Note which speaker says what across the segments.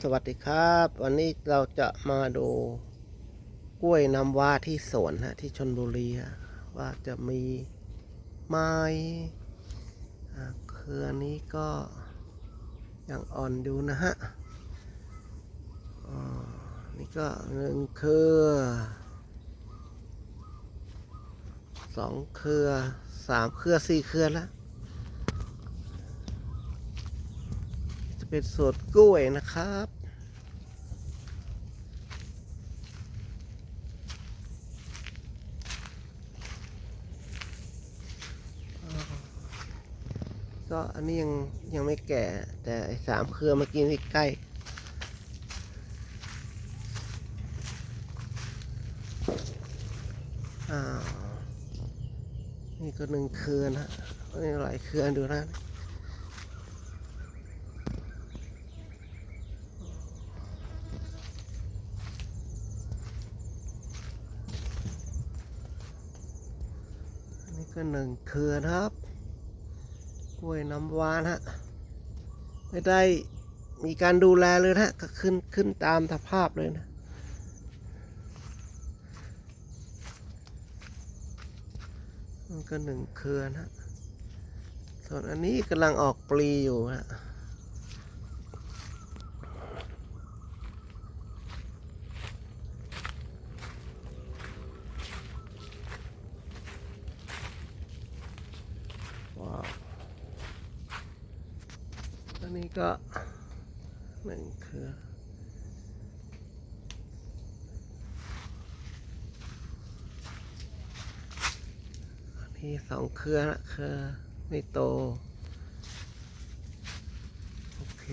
Speaker 1: สวัสดีครับ วันนี้เราจะมาดูกล้วยน้ำว้าที่สวนฮะที่ชนบุรีว่าจะมีไม้เครือนี้ก็ยังอ่อนอยู่นะฮะอ่านี่ก็หนึ่งเครือสองเครือสามเครือสี่เครือแล้วจะเป็นสวนกล้วยนะ ครับ ก็อันนี้ยังยังไม่แก่ แต่ไอ้สามเครือเมื่อกี้นี่ใกล้อ้านี่ก็หนึ่งเครือนะนี่หลายเครือดูนะ ก็หนึ่งเครือนะครับ กล้วยน้ำว้านะฮะไม่ได้มีการดูแลเลยนะก็ขึ้นขึ้นตามสภาพเลยนะมันก็หนึ่งเครือนะ ส่วนอันนี้กำลังออกปลีอยู่ฮะ นี้ก็หนึ่งเครืออันนี้สองเครือละเครือไม่โต โอเค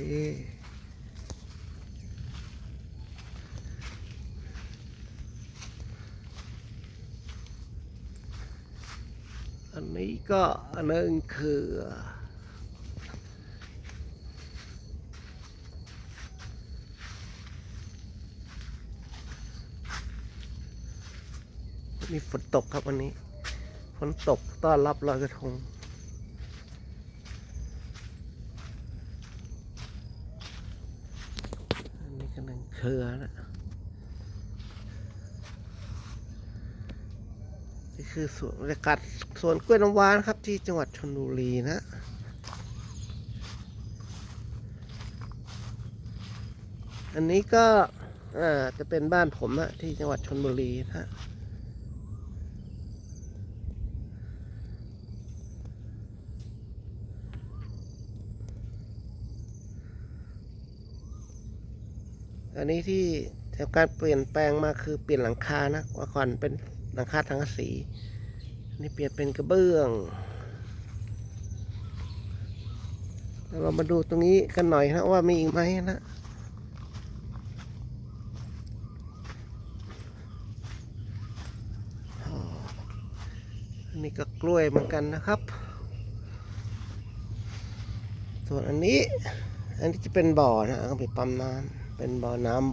Speaker 1: อันนี้ก็อันนึงคือ มีฝนตกครับวันนี้ ฝนตกต้อนรับลอยกระทง อันนี้ก็หนึ่งเครือนะนี่คือสวนบรรยากาศสวนกล้วยน้ำว้านะครับ ที่จังหวัดชลบุรีนะอันนี้ก็อ่าจะเป็นบ้านผมนะที่จังหวัดชลบุรีนะ อันนี้ที่แถวการเปลี่ยนแปลงมาคือเปลี่ยนหลังคานะว่าก่อนเป็นหลังคาทางสีนี่เปลี่ยนเป็นกระเบื้องแล้วเรามาดูตรงนี้กันหน่อยนะว่ามีอีกไหมนะนนี้ก็กล้วยเหมือนกันนะครับ ส่วนอันนี้ อันนี้จะเป็นบ่อนะเอาไปปั๊มน้ำ เป็นบ่อน้ำ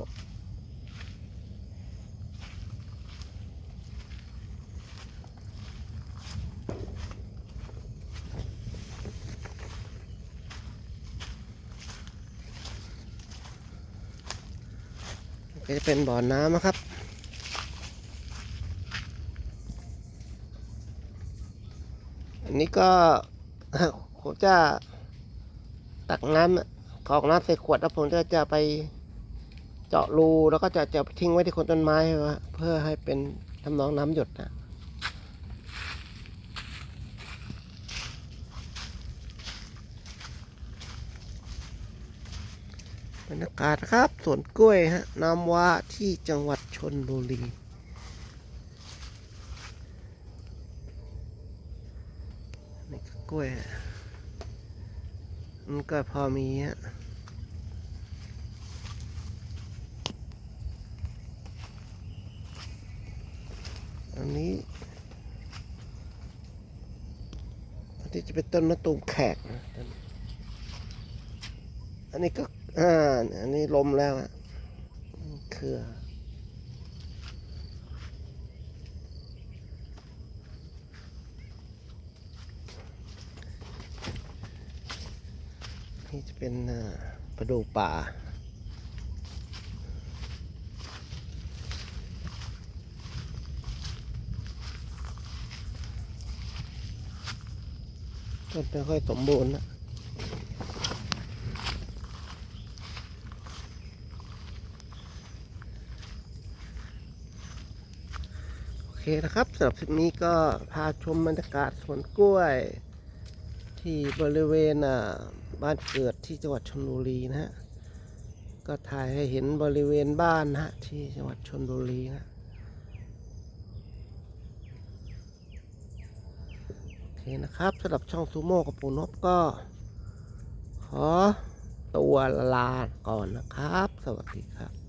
Speaker 1: ก็จะเป็นบ่อน้ำนะครับ อันนี้ก็ผมจะตักน้ำกรอกน้ำใส่ขวดแล้วผมจะจะไป เจาะรูแล้วก็จะจะทิ้งไว้ที่คนต้นไม้เพื่อให้เป็นทำนองน้ำหยดนะบรรยากาศครับสวนกล้วยฮะน้ำว้าที่จังหวัดชนบุรีนี่ก็กล้วยมันก็พอมีฮะ นนี้อันนี้จะเป็นต้นมะตูมแขกนะอันนี้ก็อ่าอันนี้ลมแล้วอะเครือนี่จะเป็นอ่าประดูป่า ต้นไม่ค่อยสมบูรณ์นะโอเคนะครับสำหรับคลิปนี้ก็พาชมบรรยากาศสวนกล้วย ที่บริเวณบ้านเกิดที่จังหวัดชลบุรีนะฮะก็ถ่ายให้เห็นบริเวณบ้านนะฮะที่จังหวัดชลบุรีนะ โอ เคนะครับสำหรับช่องซูโม่กับปูนบก็ ขอตัวลาก่อนนะครับ สวัสดีครับ